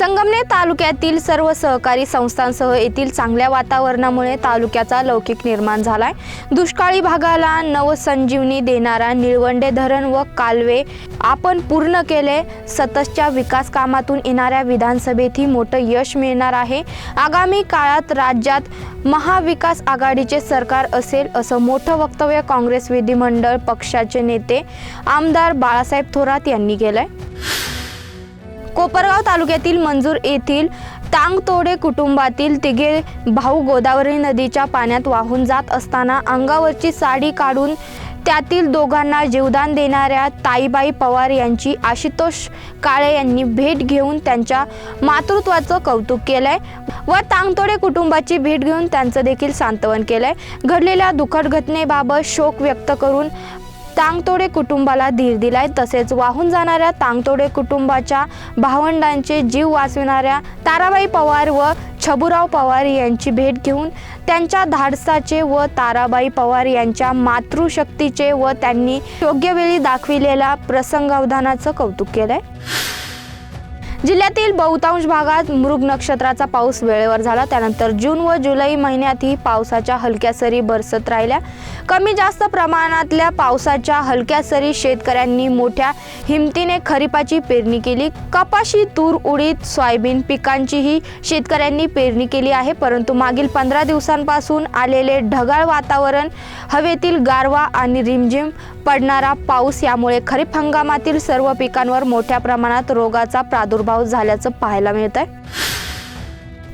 संगमनेर तालुक्यातील सर्व सहकारी संस्थांसह येथील चांगल्या वातावरणामुळे तालुक्याचा लौकिक निर्माण झालाय. दुष्काळी भागाला नवसंजीवनी देणारा निळवंडे धरण व कालवे आपण पूर्ण केले. सततच्या विकास कामातून येणाऱ्या विधानसभेतही मोठं यश मिळणार आहे. आगामी काळात राज्यात महाविकास आघाडीचे सरकार असेल असं मोठं वक्तव्य काँग्रेस विधिमंडळ पक्षाचे नेते आमदार बाळासाहेब थोरात यांनी केलंय. कोपरगाव तालुक्यातील मंजूर येथील तांगतोडे कुटुंबातील तिघे भाऊ गोदावरी नदीच्या पाण्यात वाहून जात असताना अंगावरची साडी काढून त्यातील दोघांना जीवदान देणाऱ्या ताईबाई पवार यांची आशुतोष काळे यांनी भेट घेऊन त्यांच्या मातृत्वाचं कौतुक केलंय व तांगतोडे कुटुंबाची भेट घेऊन त्यांचं देखील सांत्वन केलंय. घडलेल्या दुखद घटनेबाबत शोक व्यक्त करून तांगतोडे कुटुंबाला धीर दिलाय. तसेच वाहून जाणाऱ्या तांगतोडे कुटुंबाच्या भावंडांचे जीव वाचविणाऱ्या ताराबाई पवार व छबुराव पवार यांची भेट घेऊन त्यांच्या धाडसाचे व ताराबाई पवार यांच्या मातृशक्तीचे व त्यांनी योग्य वेळी दाखविलेल्या प्रसंगावधानाचं कौतुक केलंय. जिल्ह्यातील बहुतांश भागात मृग नक्षत्राचा पाऊस वेळेवर झाला. त्यानंतर जून व जुलै महिन्यातही पावसाच्या हलक्या सरी बरसत राहिल्या. कमी जास्त प्रमाणातल्या पावसाच्या हलक्या सरी शेतकऱ्यांनी मोठ्या हिमतीने खरीपाची पेरणी केली. कपाशी तूर उडीद सोयाबीन पिकांचीही शेतकऱ्यांनी पेरणी केली आहे. परंतु मागील पंधरा दिवसांपासून आलेले ढगाळ वातावरण हवेतील गारवा आणि रिमझिम पडणारा पाऊस यामुळे खरीप हंगामातील सर्व पिकांवर मोठ्या प्रमाणात रोगाचा प्रादुर्भाव झाल्याचं पाहायला मिळत आहे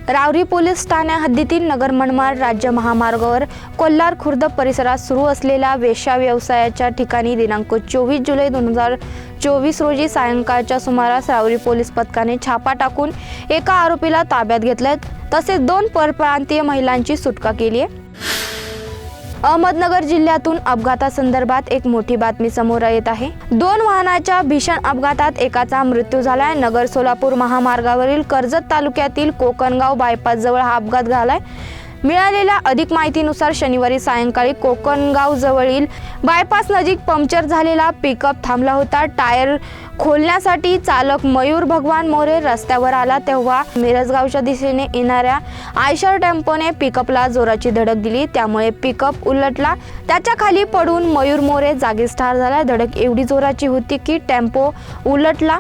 रावरी पोलीस ठाण्या हद्दीतील नगर मनमाड राज्य महामार्गावर कोल्हार खुर्द परिसरात सुरू असलेल्या वेश्या व्यवसायाच्या ठिकाणी दिनांक चोवीस जुलै दोन हजार चोवीस रोजी सायंकाळच्या सुमारास रावरी पोलीस पथकाने छापा टाकून एका आरोपीला ताब्यात घेतलंय. तसेच दोन परप्रांतीय महिलांची सुटका केली आहे अहमदनगर जिल्ह्यातून अपघातासंदर्भात एक मोठी बातमी समोर येत आहे. दोन वाहनाच्या भीषण अपघातात एकाचा मृत्यू झालाय. नगर सोलापूर महामार्गावरील कर्जत तालुक्यातील कोकणगाव बायपास जवळ हा अपघात झालाय. मिळालेल्या अधिक माहितीनुसार शनिवारी सायंकाळी कोकणगाव जवळील बायपास नजीक पंक्चर झालेला पिकअप थांबला होता. टायर खोलण्यासाठी चालक मयूर भगवान मोरे रस्त्यावर आला तेव्हा मिरजगावच्या दिशेने येणाऱ्या आयशर टेम्पोने पिकअपला जोराची धडक दिली. त्यामुळे पिकअप उलटला. त्याच्याखाली पडून मयूर मोरे जागीच ठार झाला. धडक एवढी जोराची होती की टेम्पो उलटला.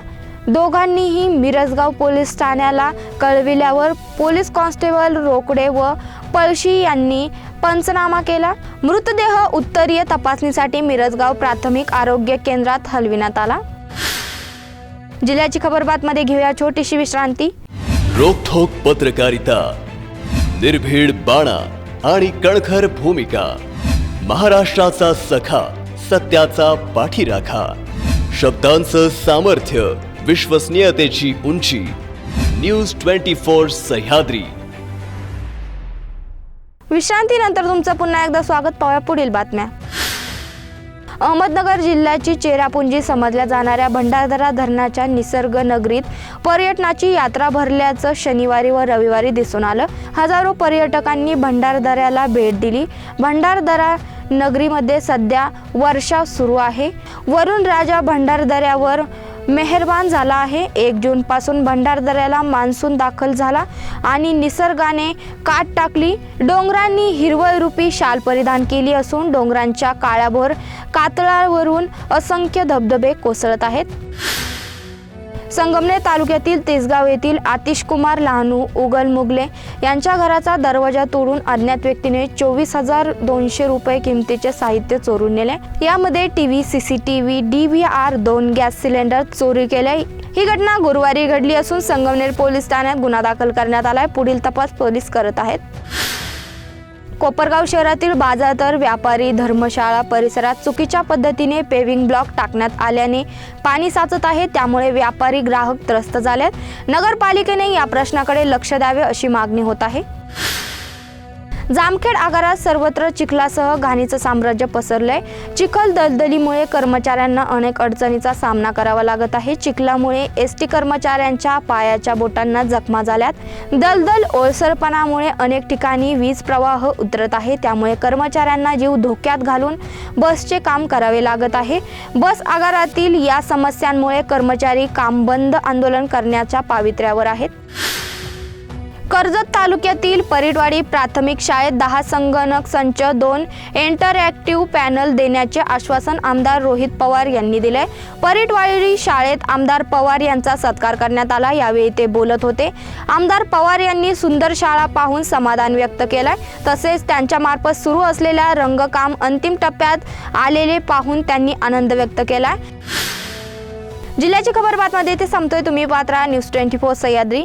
दोघांनीही मिरजगाव पोलीस ठाण्याला कळविल्यावर पोलीस कॉन्स्टेबल रोकडे व पळशी यांनी पंचनामा केला. मृतदेह उत्तरीय तपासणीसाठी मिरजगाव प्राथमिक आरोग्य केंद्रात हलविण्यात आला. जिल्ह्याची खबर बातमध्ये घेऊया छोटीशी विश्रांती. रोखोक पत्रकारिता निर्भीड बाणा आणि कणखर भूमिका महाराष्ट्राचा सखा सत्याचा पाठीराखा शब्दांचं सामर्थ्य विश्वसनीयतेची उंची न्यूज ट्वेंटी फोर सह्याद्री. विश्रांतीनंतर तुमचं पुन्हा एकदा स्वागत पाहूया पुढील बातम्या. अहमदनगर जिल्ह्याची चेरापुंजी समजल्या जाणाऱ्या भंडारदरा धरणाच्या निसर्ग नगरीत पर्यटनाची यात्रा भरल्याचं शनिवारी व रविवारी दिसून आलं. हजारो पर्यटकांनी भंडारदऱ्याला भेट दिली. भंडारदरा नगरीमध्ये सध्या वर्षा सुरू आहे. वरुण राजा भंडारदऱ्यावर मेहरबान झाला आहे. एक जूनपासून भंडारदऱ्याला मान्सून दाखल झाला आणि निसर्गाने काट टाकली. डोंगरांनी हिरवळ रूपी शाल परिधान केली असून डोंगरांच्या काळ्याभोर कातळावरून असंख्य धबधबे कोसळत आहेत. संगमनेर तालुक्यातील तेसगाव येथील आतिशकुमार लहानू उगल मुगले यांच्या घराचा दरवाजा तोडून अज्ञात व्यक्तीने चोवीस हजार दोनशे रुपये किमतीचे साहित्य चोरून नेले. यामध्ये TV CCTV D V R दोन गॅस सिलेंडर चोरी केले. ही घटना गुरुवारी घडली असून संगमनेर पोलीस ठाण्यात गुन्हा दाखल करण्यात आलाय. पुढील तपास पोलीस करत आहेत. कोपरगाव शहरातील बाजारतर व्यापारी धर्मशाळा परिसरात चुकीच्या पद्धतीने पेविंग ब्लॉक टाकण्यात आल्याने पाणी साचत आहे त्यामुळे व्यापारी ग्राहक त्रस्त झाल्यात नगरपालिकेने या प्रश्नाकडे लक्ष द्यावे अशी मागणी होत आहे. जामखेड आगारात सर्वत्र चिखलासह घाणीचं साम्राज्य पसरलंय. चिखल दलदलीमुळे कर्मचाऱ्यांना अनेक अडचणीचा सामना करावा लागत आहे. चिखलामुळे एस टी कर्मचाऱ्यांच्या पायाच्या बोटांना जखमा झाल्यात. दलदल ओलसरपणामुळे अनेक ठिकाणी वीज प्रवाह उतरत आहे. त्यामुळे कर्मचाऱ्यांना जीव धोक्यात घालून बसचे काम करावे लागत आहे. बस आगारातील या समस्यांमुळे कर्मचारी काम बंद आंदोलन करण्याच्या पावित्र्यावर आहेत. कर्जत तालुक्यातील परिटवाडी प्राथमिक शाळेत दहा संगणक संच दोन इंटरॅक्टिव्ह पॅनल देण्याचे आश्वासन आमदार रोहित पवार यांनी दिले. परिटवाडी शाळेत आमदार पवार यांचा सत्कार करण्यात आला. यावेळी ते बोलत होते. आमदार पवार यांनी सुंदर शाळा पाहून समाधान व्यक्त केलंय. तसेच त्यांच्यामार्फत सुरू असलेल्या रंगकाम अंतिम टप्प्यात आलेले पाहून त्यांनी आनंद व्यक्त केलाय. जिल्ह्याची खबर बातमध्ये ते संपतोय. तुम्ही पात्रा न्यूज ट्वेंटी फोर सह्याद्री.